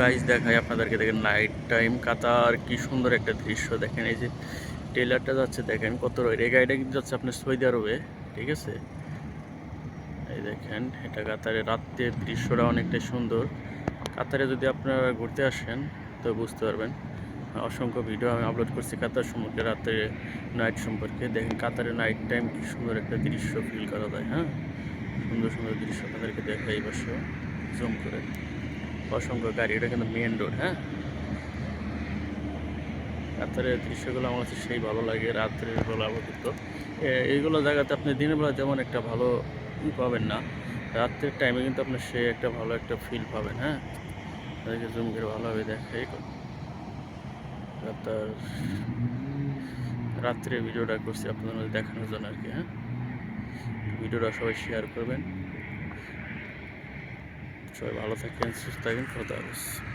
Guys দেখাই আপনাদেরকে, দেখেন নাইট টাইম কাতার, কি সুন্দর একটা দৃশ্য। দেখেন এই যে টেলারটা যাচ্ছে, দেখেন কত রয়ের এই গাড়িটা কিন্তু যাচ্ছে আপনার সৌদি আরবে, ঠিক আছে? এই দেখেন, এটা কাতারে রাত্রের দৃশ্যটা অনেকটাই সুন্দর। কাতারে যদি আপনারা ঘুরতে আসেন, তো বুঝতে পারবেন। অসংখ্য ভিডিও আমি আপলোড করছি কাতার সম্পর্কে, রাত্রে নাইট সম্পর্কে। দেখেন কাতারে নাইট টাইম কি সুন্দর একটা দৃশ্য ফিল করা যায় হ্যাঁ? সুন্দর সুন্দর দৃশ্য আপনাদেরকে দেখাই এই বছর জুম করে। অসংখ্য গাড়ি, এটা কিন্তু মেন রোড হ্যাঁ? রাত্রের দৃশ্যগুলো আমার কাছে সেই ভালো লাগে রাত্রের বেলা অবস্থিত এইগুলো জায়গাতে আপনি দিনের বেলা যেমন একটা ভালো পাবেন না। রাত্রের টাইমে কিন্তু আপনি সে একটা ভালো একটা ফিল পাবেন হ্যাঁ? তাদেরকে জুম করে ভালোভাবে দেখাই রাতার রাত্রে ভিডিওটা করছি আপনাদের দেখানোর জন্য আর কি হ্যাঁ? ভিডিওটা সবাই শেয়ার করবেন। সবাই ভালো থাকেন সুস্থ থাকেন খোদা হাফেজ